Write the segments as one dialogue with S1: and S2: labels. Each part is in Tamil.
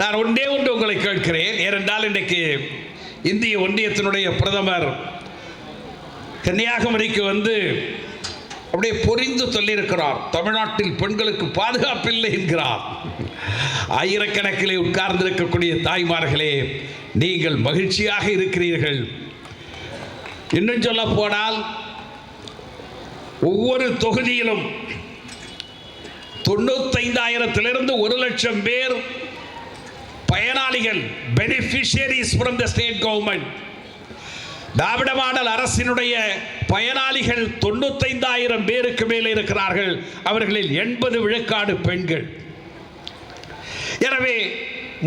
S1: நான் ஒன்றே ஒன்று உங்களை கேட்கிறேன். ஏனென்றால் இன்றைக்கு இந்திய ஒன்றியத்தினுடைய பிரதமர் கன்னியாகுமரிக்கு வந்து அப்படியே பொறிந்து சொல்லியிருக்கிறார். தமிழ்நாட்டில் பெண்களுக்கு பாதுகாப்பில்லை என்கிறார். ஆயிரக்கணக்கிலே உட்கார்ந்திருக்கக்கூடிய தாய்மார்களே நீங்கள் மகிழ்ச்சியாக இருக்கிறீர்கள். இன்னும் சொல்ல போனால் ஒவ்வொரு தொகுதியிலும் தொண்ணூத்தைந்தாயிரத்திலிருந்து ஒரு லட்சம் பேர் பயனாளிகள் beneficiaries from the state government Dravida model அரசினுடைய பயனாளிகள் தொண்ணூத்தைந்தாயிரம் பேருக்கு மேலே இருக்கிறார்கள். அவர்களில் எண்பது விழுக்காடு பெண்கள். எனவே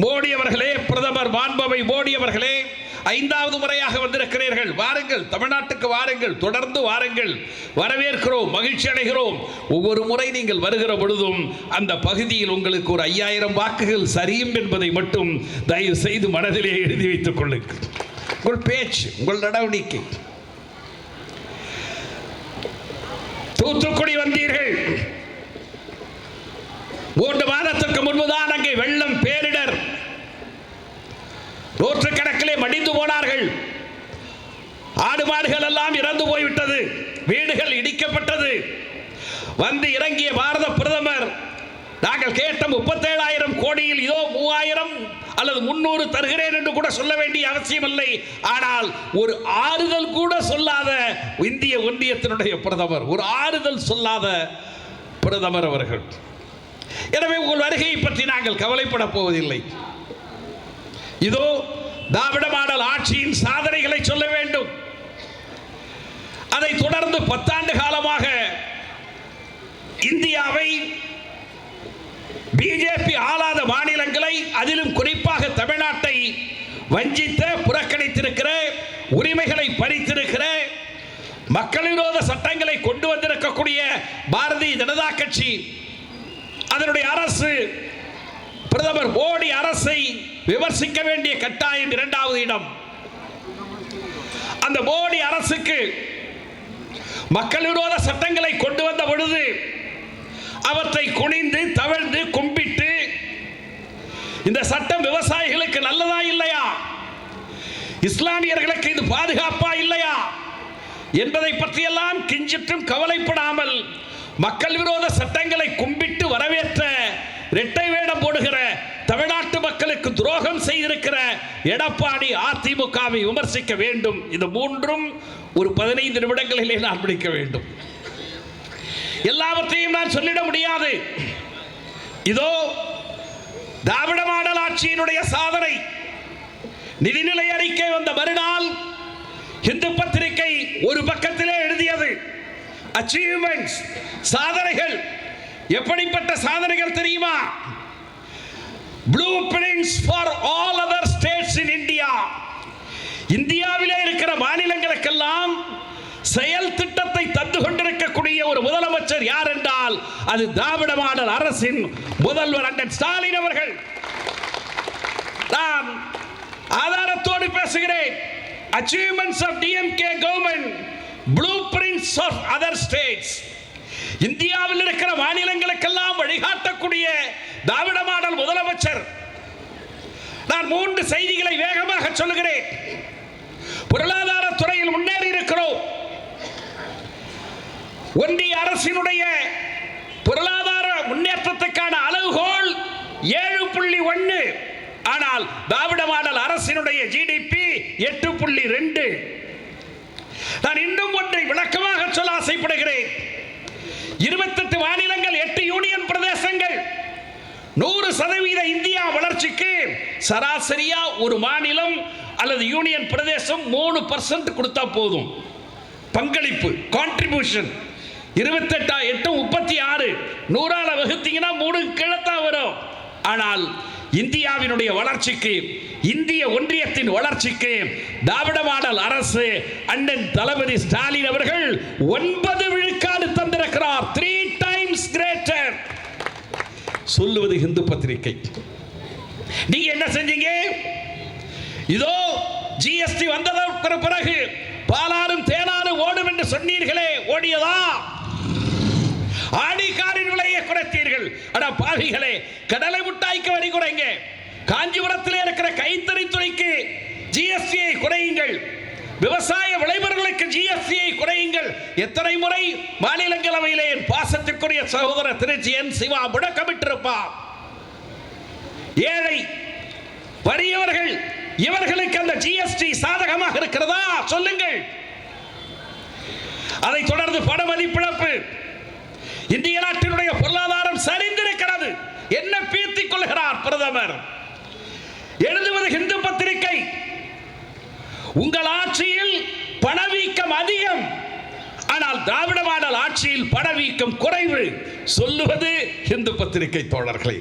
S1: மோடி அவர்களே பிரதமர் மாண்பவை மோடி அவர்களே ஐந்தாவது முறையாக வந்திருக்கிறீர்கள். வாருங்கள் தமிழ்நாட்டுக்கு வாருங்கள் தொடர்ந்து வாருங்கள். வரவேற்கிறோம் மகிழ்ச்சி அடைகிறோம். ஒவ்வொரு முறை நீங்கள் வருகிற பொழுதும் அந்த பகுதியில் உங்களுக்கு ஒரு ஐயாயிரம் வாக்குகள் சரியும் என்பதை மட்டும் தயவு செய்து மனதிலே எழுதி வைத்துக் கொள்ளுங்கள். உங்கள் பேச்சு உங்கள் நடவடிக்கை. தூத்துக்குடி வந்தீர்கள். மூன்று மாதத்திற்கு முன்புதான் அங்கே வெள்ளம் பேரிடர். நூற்று மடிந்து போனார்கள். ஆடு மாடுகள் எல்லாம் இறந்து போய்விட்டது. வீடுகள் இடிக்கப்பட்டது. வந்து இறங்கிய பாரத பிரதமர் நாங்கள் கேட்ட முப்பத்தேழாயிரம் கோடியில் இதோ மூவாயிரம் அல்லது முன்னூறு தருகிறேன் என்று கூட சொல்ல வேண்டிய அவசியமில்லை. ஆனால் ஒரு ஆறுதல் கூட சொல்லாத இந்திய ஒன்றியத்தினுடைய பிரதமர் ஒரு ஆறுதல் சொல்லாத பிரதமர் அவர்கள். எனவே உங்கள் வருகையை பற்றி நாங்கள் கவலைப்பட போவதில்லை. இதோ திராவிட மாடல் ஆட்சியின் சாதனைகளை சொல்ல வேண்டும். அதை தொடர்ந்து பத்தாண்டு காலமாக இந்தியாவை பிஜேபி ஆளாத மாநிலங்களை அதிலும் குறிப்பாக தமிழ்நாட்டை வஞ்சித்த புறக்கணித்திருக்கிற உரிமைகளை பறித்திருக்கிற மக்கள் விரோத சட்டங்களை கொண்டு வந்திருக்கக்கூடிய பாரதிய ஜனதா கட்சி அதனுடைய அரசு பிரதமர் மோடி அரசை விமர்சிக்க வேண்டிய கட்டாயம் இரண்டாவது இடம். அந்த மோடி அரசுக்கு மக்கள் விரோத சட்டங்களை கொண்டு வந்த பொழுது அவற்றை குனிந்து தவழ்ந்து கும்பிட்டு இந்த சட்டம் விவசாயிகளுக்கு நல்லதா இல்லையா? இஸ்லாமியர்களுக்கு இது பாதுகாப்பா இல்லையா? என்பதை பற்றியெல்லாம் கிஞ்சிற்றும் கவலைப்படாமல் மக்கள் விரோத சட்டங்களை கும்பிட்டு வரவேற்ற இரட்டை வேடம் போடுகிற மக்களுக்கு துரோகம் செய்திருக்கிற எடப்பாடி அதிமுகவை விமர்சிக்க வேண்டும். இந்த மூன்றும் ஒரு பதினைந்து நிமிடங்களிலே நான் பிடிக்க வேண்டும். எல்லாவற்றையும் நான் சொல்லிட முடியாது. இதோ திராவிட மாடல் ஆட்சியினுடைய சாதனை. நிதிநிலை அறிக்கை வந்த மறுநாள் இந்து பத்திரிகை ஒரு பக்கத்திலே எழுதியது. அச்சீவ்மெண்ட்ஸ் சாதனைகள். எப்படிப்பட்ட சாதனைகள் தெரியுமா? Blueprints for all other states in India இந்தியாவிலே இருக்கிற மாநிலங்களுக்கெல்லாம் செயல் திட்டத்தை தந்து கொண்டிருக்கக்கூடிய ஒரு முதலமைச்சர் யார் என்றால் அது திராவிட மாடல் அரசின் முதல்வர் அண்ணன் ஸ்டாலின் அவர்கள். நான் ஆதாரத்தோடு பேசுகிறேன். Achievements of DMK government blueprints of other states இந்தியாவில் இருக்கிற மாநிலங்களுக்கெல்லாம் வழிகாட்டக்கூடிய திராவிட மாடல் முதலமைச்சர். நான் மூன்று செய்திகளை வேகமாக சொல்லுகிறேன். பொருளாதார துறையில் முன்னேறி இருக்கிறோம். ஒன்றிய அரசினுடைய பொருளாதார முன்னேற்றத்துக்கான அளவுகோல் ஏழு புள்ளி ஒன்று. ஆனால் திராவிட மாடல் அரசினுடைய ஜிடிபி எட்டு புள்ளி ரெண்டு. நான் இன்னும் ஒன்றை விளக்கமாக சொல்ல ஆசைப்படுகிறேன். இருபத்தெட்டு மாநிலங்கள் எட்டு யூனியன் பிரதேசங்கள். நூறு சதவீத இந்தியா வளர்ச்சிக்கு சராசரியா ஒரு மாநிலம் அல்லது யூனியன் பிரதேசம் மூணு பர்சன்ட் கொடுத்தா போதும். பங்களிப்பு கான்ட்ரிபியூஷன் இருபத்தெட்டா எட்டு முப்பத்தி ஆறு. நூறால வகுத்தீங்கன்னா மூணு கிழத்தான் வரும். ஆனால் இந்தியாவினுடைய வளர்ச்சிக்கு இந்திய ஒன்றியத்தின் வளர்ச்சிக்கு திராவிட மாடல் அரசு அண்ணன் தளபதி ஸ்டாலின் அவர்கள் ஒன்பது இருக்கிறார் த்ரீ டைம்ஸ் கிரேட்டர் சொல்லுவது ஹிந்து பத்திரிகை. நீங்க என்ன செஞ்சீங்க? இதோ ஜிஎஸ்டி வந்ததற்கு பிறகு பாலாறும் தேனாரும் ஓடும் என்று சொன்னீர்களே ஓடியதா? ஆடிக்காரின் விலையை குறைத்தீர்கள். அட பாவிகளே கடலை முட்டாய்க்கு வரி குறைங்க. காஞ்சிபுரத்தில் இருக்கிற கைத்தறித்துறைக்கு ஜிஎஸ்டியை குறையுங்கள். விவசாய விளைபொருளுக்கு ஜிஎஸ்டியை குறையுங்கள். எத்தனை முறை மாநிலங்களவையிலே என் பாசத்திற்குரிய சகோதரர் திருச்சி என் சிவா முடக்கமிட்டிருப்பார் ஏழை வறியவர்கள் இவர்களுக்கு அந்த ஜிஎஸ்டி சாதகமாக இருக்கிறதா? சொல்லுங்கள். அதைத் தொடர்ந்து பண மதிப்பிழப்பு இந்திய நாட்டினுடைய பொருளாதாரம் சரிந்திருக்கிறது. என்ன பீத்திக் கொள்கிறார் பிரதமர் எழுதுவது இந்து பத்திரிகை உங்கள் ஆட்சியில் பணவீக்கம் அதிகம். ஆனால் திராவிட மாடல் ஆட்சியில் பணவீக்கம் குறைவு. சொல்லுவது இந்து பத்திரிகை தோழர்களே.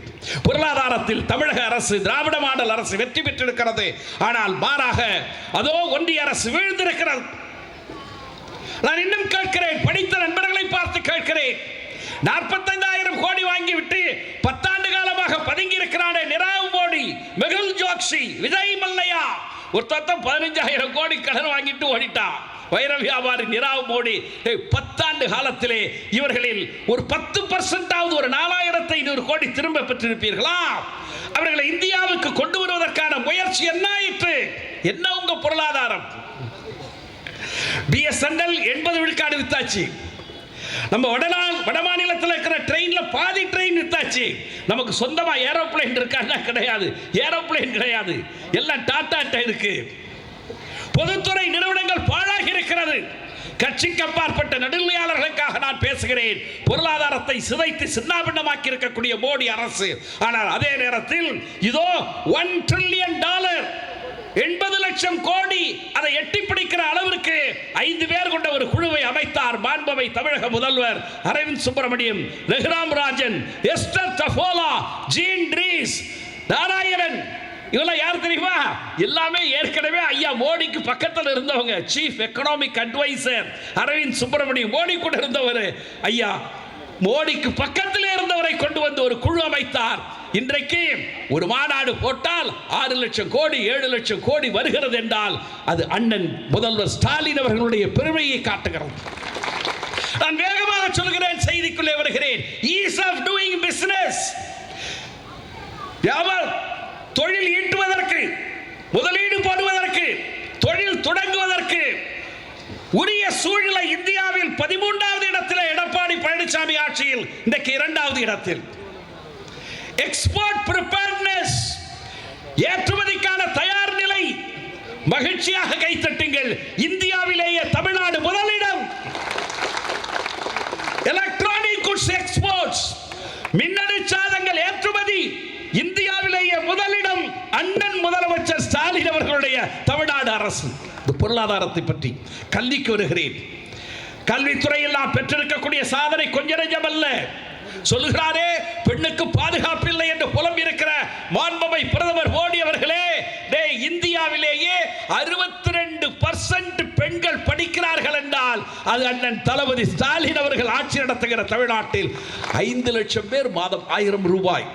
S1: பொருளாதாரத்தில் தமிழக அரசு திராவிட மாடல் அரசு வெற்றி பெற்றிருக்கிறது. ஆனால் மாறாக அதோ ஒன்றிய அரசு வீழ்ந்திருக்கிறது. நான் இன்னும் கேட்கிறேன் படித்த நண்பர்களை பார்த்து கேட்கிறேன். நாற்பத்தைந்தாயிரம் கோடி வாங்கிவிட்டு பத்தாண்டு காலமாக பதுங்கி இருக்கிறானே நிராவ் மோடி மெகுல் ஜோக்சி விஜய் மல்லையா. ஒருத்தன் பதினஞ்சாயிரம் கோடி கடன் வாங்கிட்டு ஓடிட்டான். வைர வியாபாரி நிராவ் மோடி பத்தாண்டு காலத்திலே இவர்களில் ஒரு பத்து பர்சன்டாவது ஒரு நாலாயிரத்தி ஐநூறு கோடி திரும்ப பெற்றிருப்பீர்களா? அவர்களை இந்தியாவுக்கு கொண்டு வருவதற்கான முயற்சி என்ன ஆயிற்று? என்ன உங்க பொருளாதாரம்? பிஎஸ்என்எல் எண்பது விழுக்காடு வித்தாச்சு. நம்ம வடநா வட மாநிலத்தில் இருக்கிற ட்ரெயின்ல பாதி ட்ரெயின் வித்தாச்சு நமக்கு சொந்தமா ஏரோப்ளேன் இருக்கான்னா கிடையாது. ஏரோப்ளேன் கிடையாது. எல்லாம் டாடா இருக்கு. பொதுத்துறை நிறுவனங்கள் பாழாகி இருக்கிறது. கட்சிக்கு அப்பாற்பட்ட நடுநிலையாளர்களுக்காக நான் பேசுகிறேன். பொருளாதாரத்தை சிதைத்து சின்னாபின்னமாக்கி இருக்கக்கூடிய மோடி அரசு. ஆனால் அதே நேரத்தில் இதோ ஒன் ட்ரில்லியன் டாலர் எண்பது லட்சம் கோடி அதை எட்டி பிடிக்கிற அளவிற்கு ஐந்து பேர் கொண்ட ஒரு குழுவை அமைத்தார் மாண்பவை தமிழக முதல்வர் Arvind Subramaniam Raghuram Rajan Esther Duflo Jean Dreze Narayanan. இவெல்லாம் யார் தெரியுமா? எல்லாமே ஏற்கனவே ஐயா மோடிக்கு பக்கத்தில் இருந்தவங்க. Chief economic adviser Arvind Subramaniam Modi கூட இருந்தவர். ஐயா மோடிக்கு பக்கத்தில் இருந்தவரை கொண்டு வந்து ஒரு குழு அமைத்தார். இன்றைக்கு ஒரு மாநாடு போட்டால் ஆறு லட்சம் கோடி ஏழு லட்சம் கோடி வருகிறது என்றால் அது அண்ணன் முதல்வர் ஸ்டாலின் அவர்களுடைய பெருமையை காட்டுகிறது. நான் வேகமாக சொல்கிறேன் செய்திக்குள்ளே வருகிறேன். ஈஸ் ஆஃப் டூயிங் பிசினஸ் வியாபாரம் தொழில் ஈட்டுவதற்கு முதலீடு போடுவதற்கு தொழில் தொடங்குவதற்கு உரிய சூழ்நிலை இந்தியாவில் பதிமூன்றாவது இடத்தில் எடப்பாடி பழனிசாமி ஆட்சியில் இன்றைக்கு இரண்டாவது இடத்தில். எக்ஸ்போர்ட் ப்ரிப்பேர்னஸ் ஏற்றுமதிக்கான தயார் நிலை. மகிழ்ச்சியாக கைத்தட்டுங்கள். இந்தியாவிலேயே தமிழ்நாடு முதலிடம். எலக்ட்ரானிக் குட்ஸ் எக்ஸ்போர்ட்ஸ் மின்னணு சாதங்கள் ஏற்றுமதி. இந்தியாவிலேயே முதலிடம். அண்ணன் முதலமைச்சர் ஸ்டாலின் அவர்களுடைய தமிழ்நாடு அரசு. பொருளாதாரத்தை பற்றி கல்விக்கு வருகிறேன். கல்வித்துறையில் நாம் பெற்றிருக்கக்கூடிய சாதனை கொஞ்ச நெஞ்சம் அல்ல. சொல்லுகிறாரே பெண்ணுக்கு பாதுகாப்பு இல்லை என்று புலம்பி இருக்கிற மாண்பமை பிரதமர் மோடி அவர்களே டேய், இந்தியாவிலேயே அறுபத்தி ரெண்டு பர்சன்ட் பெண்கள் படிக்கிறார்கள் என்றால் அது அண்ணன் தளபதி ஸ்டாலின் அவர்கள் ஆட்சி நடத்துகிற தமிழ்நாட்டில் ஐந்து லட்சம் பேர் மாதம் ஆயிரம் ரூபாய்.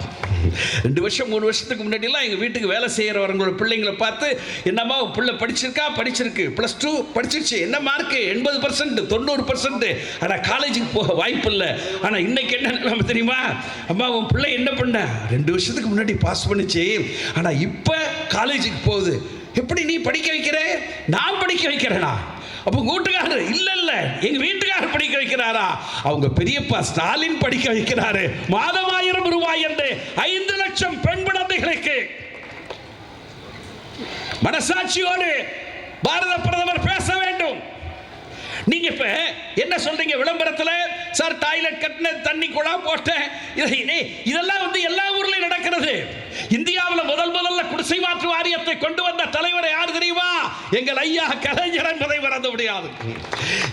S1: ரெண்டு வருஷம் மூணு வருஷத்துக்கு முன்னாடிலாம் எங்கள் வீட்டுக்கு வேலை செய்கிறவங்களோட பிள்ளைங்களை பார்த்து என்னம்மா பிள்ளை படிச்சிருக்கா? படிச்சிருக்கு. ப்ளஸ் டூ படிச்சிருச்சு. என்ன மார்க்கு எண்பது பர்சன்ட் தொண்ணூறு பர்சன்ட் ஆனால் காலேஜுக்கு போக வாய்ப்பு இல்லை. ஆனால் இன்னைக்கு என்ன நிலைமை தெரியுமா? அம்மா உன் பிள்ளை என்ன பண்ண? ரெண்டு வருஷத்துக்கு முன்னாடி பாஸ் பண்ணிச்சு. ஆனால் இப்போ காலேஜுக்கு போகுது. எப்படி நீ படிக்க வைக்கிற? நான் படிக்க வைக்கிறேனா? அப்போ கூட்டுக்காரர் இல்லை இல்ல இல்ல எங்க வீட்டுக்காரர் படிக்க வைக்கிறாரா? அவங்க பெரியப்பா ஸ்டாலின் படிக்க வைக்கிறாரு. மாதம் ஆயிரம் ரூபாய் என்று ஐந்து லட்சம் பெண் குழந்தைகளுக்கு. மனசாட்சியோடு பாரத பிரதமர் பேச வேண்டும். நீங்க இப்ப என்ன சொல்றீங்க? விளம்பரத்துல சார் டாய்லெட் கட்டின தண்ணி குழா போட்டேன். இதை- இதெல்லாம் வந்து எல்லா ஊர்லயும் நடக்கிறது. இந்தியாவில் முதல் முதல்ல குடிசை மாற்று வாரியத்தை கொண்டு வந்த தலைவர் யார் தெரியுமா? எங்கள் ஐயா கலைஞர் என்பதை மறந்து முடியாது.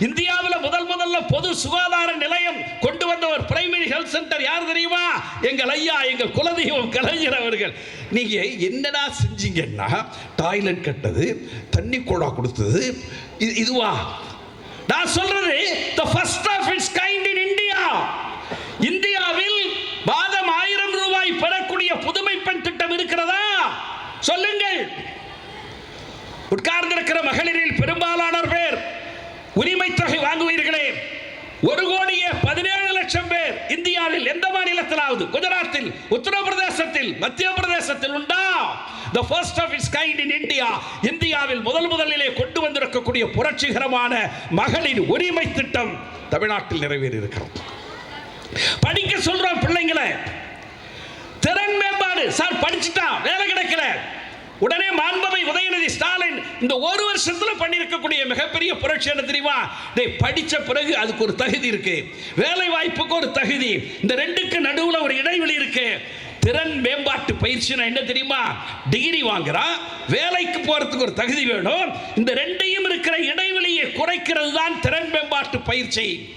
S1: இந்தியாவில் முதல் முதல்ல பொது சுகாதார நிலையம் கொண்டு வந்தவர் பிரைமரி ஹெல்த் சென்டர் யார் தெரியுமா? எங்கள் ஐயா எங்கள் குலதெய்வம் கலைஞர் அவர்கள். நீங்க என்னடா செஞ்சீங்கன்னா டாய்லெட் கட்டது தண்ணி குழா கொடுத்தது இது- இதுவா? நான் சொல்றது the first of its kind in India இந்தியாவில் மாதம் ஆயிரம் ரூபாய் பெறக்கூடிய புதுமை பெண் திட்டம் இருக்கிறதா? சொல்லுங்கள். உட்கார்ந்திருக்கிற மகளிரில் பெரும்பாலானோர் பேர் உரிமை தொகை வாங்குவீர்களே. ஒரு கோடியே பதினேழு லட்சம் பேர் இந்தியாவில் எந்த மாநிலத்தில் இடத்திலாவது குஜராத்தில் உத்தரப்பிரதேசத்தில் மத்திய பிரதேசத்தில் உண்டா? The first of is kind in India இந்தியாவில் முதல் முதலிலே கொண்டு வந்திருக்கக்கூடிய புரட்சிகரமான மகளிர் உரிமை திட்டம் தமிழ்நாட்டில் நிறைவேறி இருக்கிறது படிக்க சொல்றோம் பிள்ளைங்களை. திறன் மேம்பாடு. சார் படிச்சுட்டான் வேலை கிடைக்கல. உடனே மாண்பவை இந்த ஒரு வருஷத்துல பண்ணியிருக்கக்கூடிய மிகப்பெரிய புரட்சி என்ன தெரியுமா? டே படிச்ச பிறகு அதுக்கு ஒரு தகுதி இருக்கு. வேலை வாய்ப்புக்கு ஒரு தகுதி. இந்த ரெண்டுக்கு நடுவில் ஒரு இடைவெளி இருக்கு. திறன் மேம்பாட்டு பயிற்சினா என்ன தெரியுமா? டிகிரி வாங்குறான். வேலைக்கு போறதுக்கு ஒரு தகுதி வேணும். இந்த ரெண்டையும் இருக்கிற இடைவெளியை குறைக்கிறது தான் திறன் மேம்பாட்டு பயிற்சி.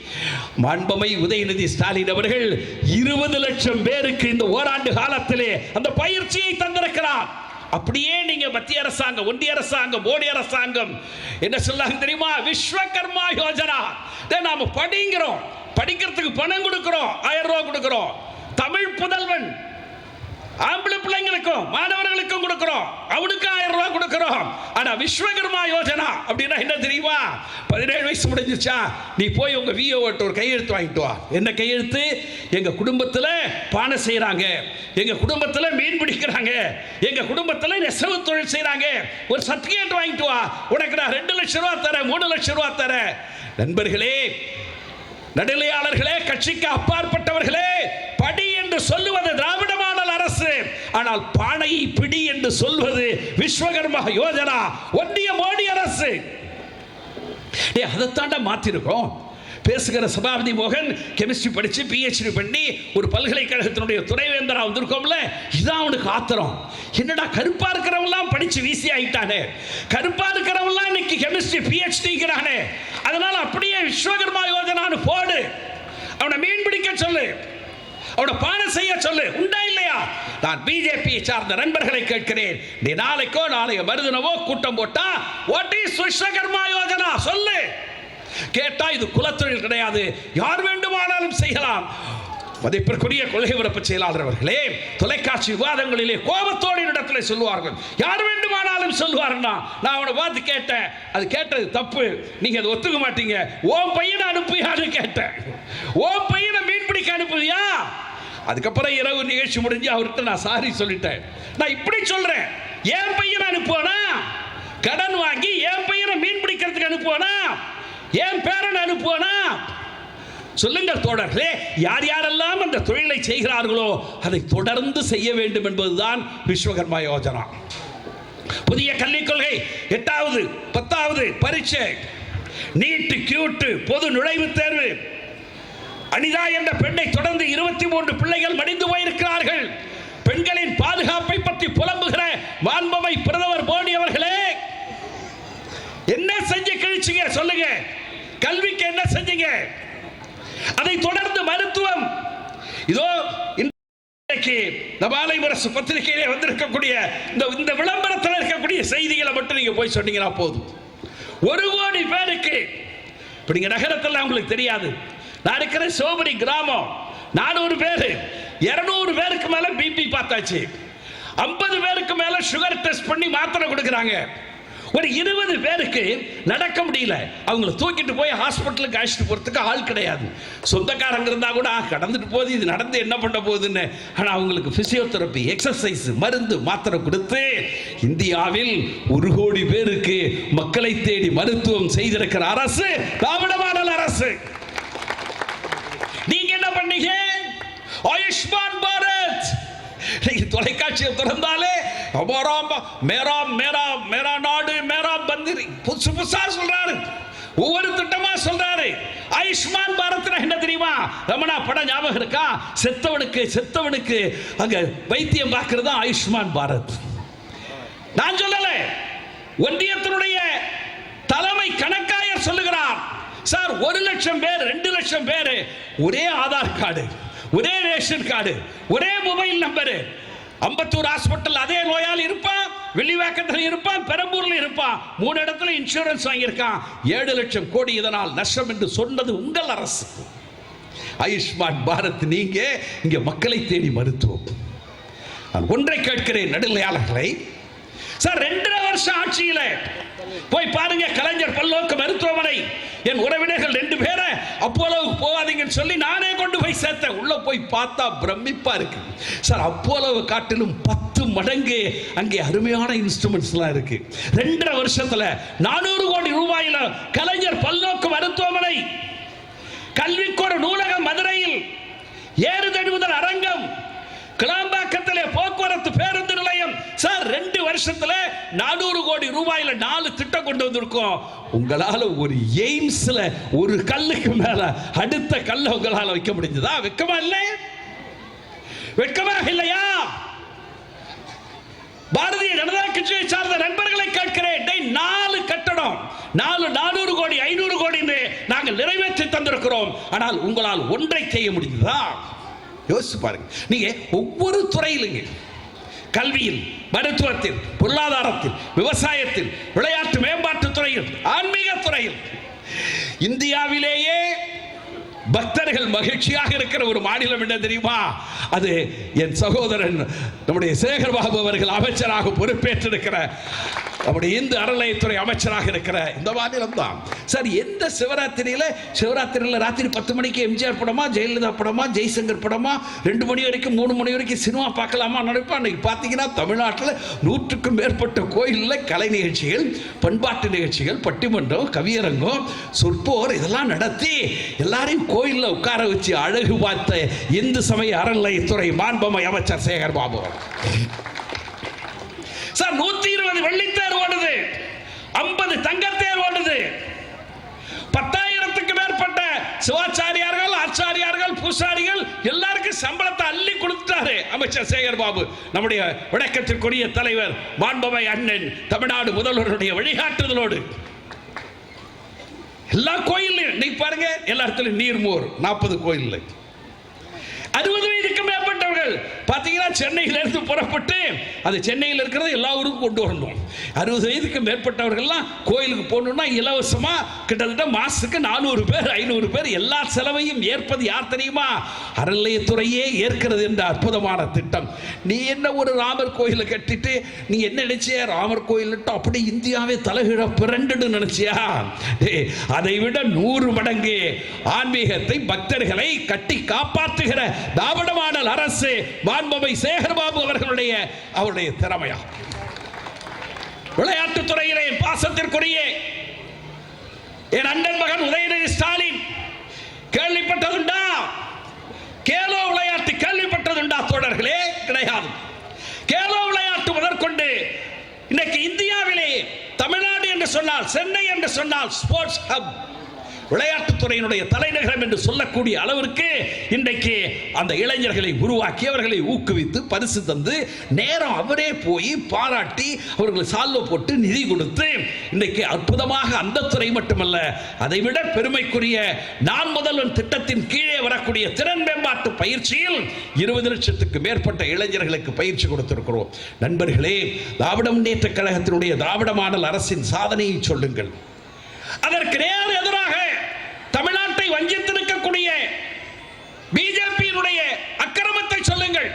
S1: மாண்பமை உதயநிதி ஸ்டாலின் அவர்கள் இருபது லட்சம் பேருக்கு இந்த ஓராண்டு காலத்திலே அந்த பயிற்சியை தந்திருக்கிறார். அப்படியே நீங்க மத்திய அரசாங்கம் ஒன்றிய அரசாங்கம் மோடி அரசாங்கம் என்ன சொல்லாங்க தெரியுமா? விஸ்வகர்மா யோஜனா. நாம படிங்கிறோம். படிக்கிறதுக்கு பணம் கொடுக்கிறோம் ஆயிரம் ரூபாய் கொடுக்கிறோம். தமிழ் புதல்வன் ஆம்பளை பிள்ளைங்களுக்கும் மாணவர்களுக்கும் கொடுக்கிறோம். அவனுக்கு ஆயிரம் ரூபாய் கொடுக்கிறோம். ஆனா விஸ்வகர்மா யோஜனா அப்படின்னா என்ன தெரியுமா? பதினேழு வயசு முடிஞ்சிருச்சா? நீ போய் உங்க விஓ ஒரு கையெழுத்து வாங்கிட்டு வா. என்ன கையெழுத்து? எங்க குடும்பத்துல பானை செய்யறாங்க எங்க குடும்பத்துல மீன் பிடிக்கிறாங்க. எங்க குடும்பத்துல நெசவு தொழில் செய்யறாங்க ஒரு சர்டிபிகேட் வாங்கிட்டு வா. உனக்கு நான் ரெண்டு லட்சம் ரூபா தரேன் மூணு லட்சம் ரூபா தரேன். நண்பர்களே நடுநிலையாளர்களே கட்சிக்கு அப்பாற்பட்டவர்களே படி என்று சொல்லுவது திராவிட ஆனால் பானையை பிடி என்று சொல்வது விஸ்வகர்மா யோஜனா ஒன்றிய மோடி அரசு. அதைத்தாண்ட அதைத்தாண்டா மாத்திருக்கோம். பேசுகிற சபாபதி மோகன் கெமிஸ்ட்ரி படிச்சு பிஹெச்டி பண்ணி ஒரு பல்கலைக்கழகத்தினுடைய துணைவேந்தராக வந்திருக்கோம்ல இதான் அவனுக்கு ஆத்திரம். என்னடா கருப்பா இருக்கிறவங்களாம் படிச்சு வீசி ஆகிட்டானே கருப்பா இருக்கிறவங்களாம் இன்னைக்கு கெமிஸ்ட்ரி பிஹெச்டிங்கிறானே அதனால அப்படியே விஸ்வகர்மா யோஜனான்னு போடு. அவனை மீன் பிடிக்க சொல்லு. அவனை பானை செய்ய சொல்லு. உண்டா இல்லையா? நான் பிஜேபியை சார்ந்த நண்பர்களை கேட்கிறேன். நீ நாளைக்கோ நாளைய மருதினவோ கூட்டம் போட்டா வாட் இஸ் விஸ்வகர்மா யோஜனா? சொல்லு. கேட்டா இது குலத்தொழில் கிடையாது. யார் வேண்டுமானாலும் செய்யலாம். மதிப்பிற்குரிய கொள்கை பரப்பு செயலாளர் அவர்களே தொலைக்காட்சி விவாதங்களிலே கோபத்தோடு இடத்துல சொல்லுவார்கள். யார் வேண்டுமானாலும் சொல்லுவாருன்னா நான் அவனை பார்த்து கேட்டேன். அது கேட்டது தப்பு. நீங்க அதை ஒத்துக்க மாட்டீங்க. ஓம் பையனை அனுப்பியான்னு கேட்டேன். ஓம் பையனை மீன் பிடிக்க அனுப்புவியா? அதுக்கப்புறம் இரவு நிகழ்ச்சி முடிஞ்சு அவர்கிட்ட நான் சாரி சொல்லிட்டேன். நான் இப்படி சொல்றேன். என் பையனை அனுப்புவானா? கடன் வாங்கி என் பையனை மீன் பிடிக்கிறதுக்கு அனுப்புவானா? என் பேரன் அனுப்புவானா? சொல்லுங்கள் தோழர்களே யார் யாரெல்லாம் அந்த தொழிலை செய்கிறார்களோ அதை தொடர்ந்து செய்ய வேண்டும் என்பதுதான் விஸ்வகர்மா யோஜனா. புதிய கல்விக் கொள்கை எட்டாவது பத்தாவது பரீட்சை. நீட்டு கியூட்டு பொது நுழைவுத் தேர்வு. அனிதா என்ற பெண்ணை தொடர்ந்து இருபத்தி மூன்று பிள்ளைகள் மடிந்து போயிருக்கிறார்கள். பெண்களின் பாதுகாப்பை பற்றி புலம்புகிற மாண்பவை பிரதமர் மோடி அவர்களே என்ன செஞ்சு கிழிச்சிங்க சொல்லுங்க. கல்விக்கு என்ன செஞ்சீங்க? அதை தொடர்ந்து மருத்துவம். இதோ இன்றைக்கு நபாலை அரசு பத்திரிகையிலே வந்திருக்கக்கூடிய இந்த இந்த விளம்பரத்தில் இருக்கக்கூடிய செய்திகளை மட்டும் நீங்க போய் சொன்னீங்கன்னா போதும். ஒரு கோடி பேருக்கு. இப்ப நீங்க நகரத்தில் உங்களுக்கு தெரியாது. நான் இருக்கிற சோபடி கிராமம். நானூறு பேர். இருநூறு பேருக்கு மேல பிபி பார்த்தாச்சு. ஐம்பது பேருக்கு மேல சுகர் டெஸ்ட் பண்ணி மாத்திரை கொடுக்குறாங்க. ஒரு இருபது பேருக்கு நடக்க முடியல. அவங்கள தூக்கிட்டு போய் ஹாஸ்பிட்டலுக்கு அழைச்சிட்டு போகிறதுக்கு ஆள் கிடையாது. சொந்தக்காரங்க இருந்தால் கூட "ஆ, கடந்துட்டு போகுது. இது நடந்து என்ன பண்ண போகுதுன்னு. ஆனால் அவங்களுக்கு ஃபிசியோதெரப்பி எக்ஸசைஸ் மருந்து மாத்திரை கொடுத்து இந்தியாவில் ஒரு கோடி பேருக்கு மக்களை தேடி மருத்துவம் செய்திருக்கிற அரசு திராவிட மாடல் அரசு. பண்ணீங்க ஆயுஷ்மான் பாரத். நீங்க தொலைக்காட்சியை திறந்தாலே மேரா மேரா மேரா நாடு மேரா பந்திரி புதுசு புதுசா சொல்றாரு. ஒவ்வொரு திட்டமா சொல்றாரு. ஆயுஷ்மான் பாரத் என்ன தெரியுமா? ரமணா படம் ஞாபகம் இருக்கா? செத்தவனுக்கு செத்தவனுக்கு அங்க வைத்தியம் பார்க்கிறது தான் ஆயுஷ்மான் பாரத். நான் சொல்லல. ஒன்றியத்தினுடைய தலைமை கணக்கு சார் ஒரு லட்சம் பேர் ரெண்டு லட்சம் பேர் ஒரே ஆதார் கார்டு ஒரே ரேஷன் கார்டு ஒரே மொபைல் நம்பரு. அம்பத்தூர் ஹாஸ்பிட்டல் அதே நோயால் இருப்பான் வெள்ளிவாக்கத்தில் இருப்பான் பெரம்பூர்ல இருப்பான். மூணு இடத்துல இன்சூரன்ஸ் வாங்கியிருக்கான். ஏழு லட்சம் கோடி இதனால் நஷ்டம் என்று சொன்னது உங்கள் அரசு. ஆயுஷ்மான் பாரத் நீங்க இங்க மக்களை தேடி மருத்துவம். நான் ஒன்றை கேட்கிறேன் நடுநிலையாளர்களை. சார் ரெண்டரை வருஷம் ஆட்சியில் போய் பாருங்க கலைஞர் பல்லோக்கு மருத்துவமனை. என் உறவினர்கள் ரெண்டு பேரை அப்போலோவுக்கு போகாதீங்கன்னு சொல்லி நானே கொண்டு போய் சேர்த்தேன். உள்ள போய் பார்த்தா பிரமிப்பா இருக்கு. சார் அப்போலோவை காட்டிலும் பத்து மடங்கு அங்கே அருமையான இன்ஸ்ட்ருமெண்ட்ஸ்லாம் இருக்கு. ரெண்டரை வருஷத்துல நானூறு கோடி ரூபாயில கலைஞர் பல்நோக்கு மருத்துவமனை கல்விக்கோட நூலகம் மதுரையில் ஏறு தழுவுதல் அரங்கம் கிளாம்பாக்கத்திலே போக்குவரத்து பேருந்து நிலையம் சார் ரெண்டு வருஷத்துல நானூறு கோடி ரூபாயில நாலு திட்டம் கொண்டு வந்திருக்கோம். உங்களால ஒரு எய்ம்ஸ்ல ஒரு கல்லுக்கு மேல அடுத்த கல்லை உங்களால வைக்க முடிஞ்சதா? வெக்கமா இல்லை? வெட்கமாக இல்லையா? பாரதிய ஜனதா கட்சியை சார்ந்த நண்பர்களை கேட்கிறேன். நாலு கட்டடம் நாலு நானூறு கோடி ஐநூறு கோடி நாங்கள் நிறைவேற்றி தந்திருக்கிறோம். ஆனால் உங்களால் ஒன்றை செய்ய முடிந்ததா யோசிச்சு பாருங்க. நீங்க ஒவ்வொரு துறையிலுங்க கல்வியில் மருத்துவத்தில் பொருளாதாரத்தில் விவசாயத்தில் விளையாட்டு மேம்பாட்டு துறையில் ஆன்மீக துறையில். இந்தியாவிலேயே பக்தர்கள் மகிழ்ச்சியாக இருக்கிற ஒரு மாநிலம் என்ன தெரியுமா? அது என் சகோதரன் நம்முடைய சேகர் பாபு அவர்கள் அமைச்சராக பொறுப்பேற்றிருக்கிற நம்முடைய இந்து அறநிலையத்துறை அமைச்சராக இருக்கிற இந்த மாநிலம் தான் சார் எந்த சிவராத்திரியில? சிவராத்திரியில் ராத்திரி பத்து மணிக்கு எம்ஜிஆர் படமா ஜெயலலிதா படமா ஜெய்சங்கர் படமா ரெண்டு மணி வரைக்கும் மூணு மணி வரைக்கும் சினிமா பார்க்கலாமா நினைப்பா அன்னைக்கு பார்த்தீங்கன்னா தமிழ்நாட்டில் நூற்றுக்கும் மேற்பட்ட கோயிலில் கலை நிகழ்ச்சிகள் பண்பாட்டு நிகழ்ச்சிகள் பட்டிமன்றம் கவியரங்கம் சொற்போர் இதெல்லாம் நடத்தி எல்லாரையும் கோயிலில் உட்கார வச்சு அழகு பார்த்த இந்து சமய அறநிலையத்துறை மாண்பமை அமைச்சர் சேகர் பாபு சார் நூற்றி இருபது வெள்ளித்தேர் ஓடுது தங்கத்தேர் ஓடுது. பத்தாயிரத்துக்கு மேற்பட்ட சிவாச்சாரியார்கள் ஆச்சாரியார்கள் பூசாரிகள் எல்லாருக்கும் சம்பளத்தை அள்ளி கொடுத்துட்டாரு அமைச்சர் சேகர் பாபு நம்முடைய விளக்கத்திற்குரிய தலைவர் மாண்பவை அண்ணன் தமிழ்நாடு முதல்வருடைய வழிகாட்டுதலோடு. எல்லா கோயில்லையும் இன்னைக்கு பாருங்க எல்லா இடத்துலையும் நீர்மோர் நாற்பது கோயில் அறுபது வயதுக்கு மேற்பட்ட மேற்பட்டவர்கள் பார்த்தீங்கன்னா சென்னையிலிருந்து புறப்பட்டு அது சென்னையில் இருக்கிறத எல்லா ஊருக்கும் கொண்டு வரணும். அறுபது வயதுக்கு மேற்பட்டவர்கள்லாம் கோயிலுக்கு போகணும்னா இலவசமாக கிட்டத்தட்ட மாதத்துக்கு நானூறு பேர் ஐநூறு பேர் எல்லா செலவையும் ஏற்பது யார் தெரியுமா? அறநிலையத்துறையே ஏற்கிறது என்ற அற்புதமான திட்டம். நீ என்ன ஒரு ராமர் கோயிலை கட்டிட்டு நீ என்ன நினைச்சிய? ராமர் கோயில்ட்டு அப்படி இந்தியாவே தலைகிழ பிறண்டுன்னு நினைச்சியா? அதை விட நூறு மடங்கு ஆன்மீகத்தை பக்தர்களை கட்டி காப்பாற்றுகிற தாவடமாடல் அரசு. மாண்பமை சேகர்பாபு அவர்களுடைய அவருடைய திறமையா? விளையாட்டுத் துறையிலே பாசத்திற்குரிய என் அண்ணன் மகன் உதயநிதி ஸ்டாலின் கேள்விப்பட்டதுண்டா? கேலோ விளையாட்டு கேள்விப்பட்டதுண்டா தோழர்களே? கிடையாது. கேலோ விளையாட்டு முதற்கொண்டு இன்னைக்கு இந்தியாவிலே தமிழ்நாடு என்று சொன்னால் சென்னை என்று சொன்னால் ஸ்போர்ட்ஸ் ஹப் விளையாட்டுத்துறையினுடைய தலைநகரம் என்று சொல்லக்கூடிய அளவிற்கு இன்றைக்கு அந்த இளைஞர்களை உருவாக்கி அவர்களை ஊக்குவித்து பரிசு தந்து நேரம் அவரே போய் பாராட்டி அவர்களை சால்வ போட்டு நிதி கொடுத்து இன்றைக்கு அற்புதமாக அந்த துறை மட்டுமல்ல அதை விட பெருமைக்குரிய நான் முதல்வன் திட்டத்தின் கீழே வரக்கூடிய திறன் மேம்பாட்டு பயிற்சியில் இருபது லட்சத்துக்கு மேற்பட்ட இளைஞர்களுக்கு பயிற்சி கொடுத்திருக்கிறோம். நண்பர்களே திராவிட முன்னேற்ற கழகத்தினுடைய திராவிட மாடல் அரசின் சாதனையை சொல்லுங்கள். அதற்கு நேர் எதிராக தமிழ்நாட்டை வஞ்சித்திருக்கக்கூடிய பிஜேபியினுடைய அக்கிரமத்தை சொல்லுங்கள்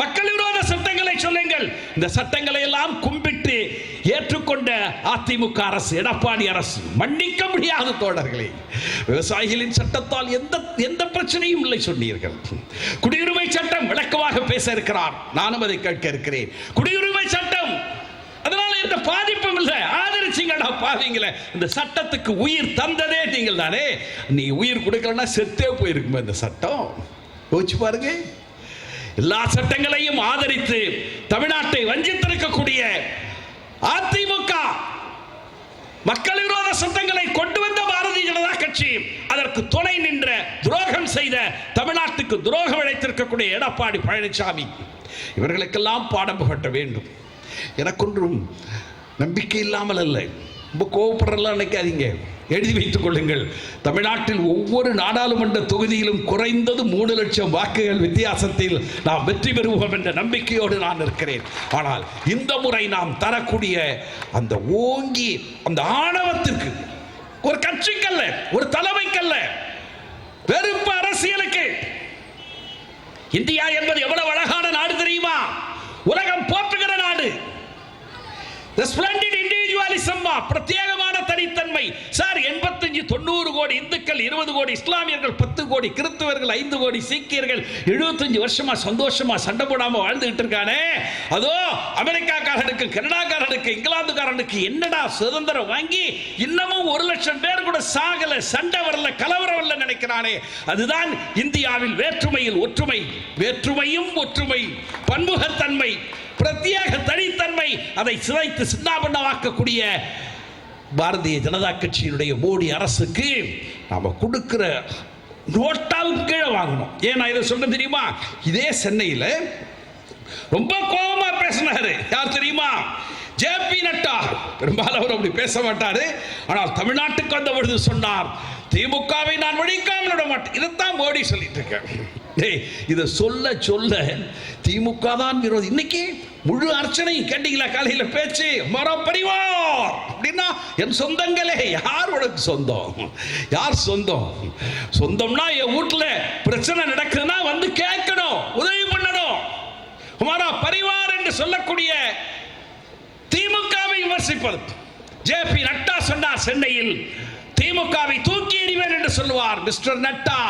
S1: மக்கள் விரோத சட்டங்களை சொல்லுங்கள் இந்த சட்டங்களை எல்லாம் கும்பிட்டு ஏற்றுக்கொண்ட அதிமுக அரசு எடப்பாடி அரசு மன்னிக்க முடியாத தோழர்களே விவசாயிகளின் சட்டத்தால் எந்த எந்த பிரச்சனையும் இல்லை சொன்னீர்கள். குடியுரிமை சட்டம் விளக்கமாக பேச இருக்கிறார். நானும் அதை கேட்க இருக்கிறேன். குடியுரிமை சட்டம் அதனால எந்த பாதிப்பும் இல்லை. ஆதரிச்சிங்கடா பாவீங்களே. இந்த சட்டத்துக்கு உயிர் தந்ததே நீங்கள் தானே நீ உயிர் கொடுக்கலன்னா செத்தே போயிருக்குமே இந்த சட்டம். யோசிச்சு பாருங்க. எல்லா சட்டங்களையும் ஆதரித்து தமிழ்நாட்டை வஞ்சித்திருக்கக்கூடிய அதிமுக மக்கள் விரோத சட்டங்களை கொண்டு வந்த பாரதிய ஜனதா கட்சி அதற்கு துணை நின்ற துரோகம் செய்த தமிழ்நாட்டுக்கு துரோகம் இழைத்திருக்கக்கூடிய எடப்பாடி பழனிசாமி. இவர்களுக்கெல்லாம் பாடம் புகட்ட வேண்டும். எனக்கொன்றும் நம்பிக்கை இல்லாமல் அல்ல. ரொம்ப கோவப்படுறலாம் நினைக்காதீங்க. எழுதி வைத்துக் கொள்ளுங்கள். தமிழ்நாட்டில் ஒவ்வொரு நாடாளுமன்ற தொகுதியிலும் குறைந்தது மூணு லட்சம் வாக்குகள் வித்தியாசத்தில் நாம் வெற்றி பெறுவோம் என்ற நம்பிக்கையோடு நான் இருக்கிறேன். ஆனால் இந்த முறை நாம் தரக்கூடிய அந்த ஓங்கி அந்த ஆணவத்திற்கு ஒரு கட்சிக்கல்ல ஒரு தலைமைக்கல்ல வெறுப்பு அரசியலுக்கு இந்தியா என்பது எவ்வளவு அழகான நாடு தெரியுமா? உலகம் போற்றுகிற நாடு. பிரத்யேகமான தனித்தன்மை. தனித்தன்மை சார் எண்பத்தஞ்சு தொண்ணூறு கோடி இந்துக்கள் இருபது கோடி இஸ்லாமியர்கள் பத்து கோடி கிறிஸ்தவர்கள் ஐந்து கோடி சீக்கியர்கள் எழுபத்தஞ்சு வருஷமா சந்தோஷமா சண்டை போடாம வாழ்ந்துகிட்டு இருக்கானே. அதோ அமெரிக்காக்காரனுக்கு கனடாக்காரனுக்கு இங்கிலாந்துக்காரனுக்கு என்னடா சுதந்திரம் வாங்கி இன்னமும் ஒரு லட்சம் பேர் கூட சாகல சண்டை வரல கலவரம் வரல நினைக்கிறானே. அதுதான் இந்தியாவில் வேற்றுமையில் ஒற்றுமை. வேற்றுமையும் ஒற்றுமை. பன்முகத்தன்மை. பிரத்யேக தனித்தன்மை அதை சிதைத்து சின்னாபண்ணமாக்கக்கூடிய பாரதிய ஜனதா கட்சியினுடைய மோடி அரசுக்கு நாம் கொடுக்கிற நோட்டாவுக்கு கீழே வாங்கணும். ஏன் நான் இதை சொல்ல தெரியுமா? இதே சென்னையில் ரொம்ப கோபமாக பேசினாரு. யார் தெரியுமா? ஜேபி நட்டா. பெரும்பாலும் அவர் அப்படி பேச மாட்டாரு. ஆனால் தமிழ்நாட்டுக்கு வந்த பொழுது சொன்னார் திமுகவை நான் ஒழிக்காமல் விட மாட்டேன். இதைத்தான் மோடி சொல்லிட்டு இருக்கேன் டேய் இதை சொல்ல சொல்ல திமுக தான் விரோதி. இன்னைக்கு முழு அர்ச்சனை கேட்டீங்களா? காலையில் பேச்சு மரம் பரிவார் அப்படின்னா என் சொந்தங்களே யார் உனக்கு சொந்தம்? யார் சொந்தம்? சொந்தம்னா என் வீட்டில் பிரச்சனை நடக்குதுன்னா வந்து கேட்கணும் உதவி பண்ணணும். ஹமாரா பரிவார் என்று சொல்லக்கூடிய திமுகவை விமர்சிப்பது. ஜே பி நட்டா சொன்னார் சென்னையில் திமுகவை தூக்கி எறிவேன் என்று சொல்லுவார். மிஸ்டர் நட்டா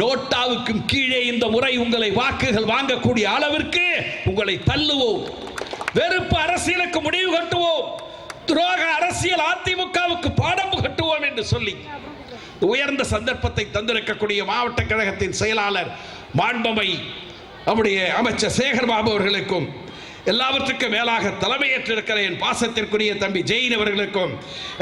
S1: நோட்டாவுக்கும் கீழே இந்த முறை உங்களை வாக்குகள் வாங்கக்கூடிய அளவிற்கு உங்களை தள்ளுவோம். வெறுப்பு அரசியலுக்கு முடிவு கட்டுவோம். துரோக அரசியல் அதிமுகவுக்கு பாடம் கட்டுவோம் என்று சொல்லி உயர்ந்த சந்தர்ப்பத்தை தந்திருக்கக்கூடிய மாவட்ட கழகத்தின் செயலாளர் மாண்பமை நம்முடைய அமைச்சர் சேகர் பாபு அவர்களுக்கும் எல்லாவற்றுக்கும் மேலாக தலைமையேற்றிருக்கிற என் பாசத்திற்குரிய தம்பி ஜெயின் அவர்களுக்கும்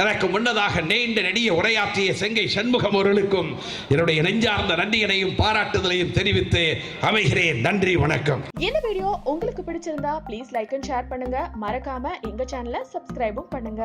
S1: எனக்கு முன்னதாக நீண்ட நெடிய உரையாற்றிய செங்கை சண்முகம் அவர்களுக்கும் என்னுடைய நெஞ்சார்ந்த நன்றியினையும் பாராட்டுதலையும் தெரிவித்து அமைகிறேன். நன்றி வணக்கம்.
S2: இந்த வீடியோ உங்களுக்கு பிடிச்சிருந்தா ப்ளீஸ் லைக் அண்ட் ஷேர் பண்ணுங்க. மறக்காம எங்க சேனலை சப்ஸ்கிரைபும் பண்ணுங்க.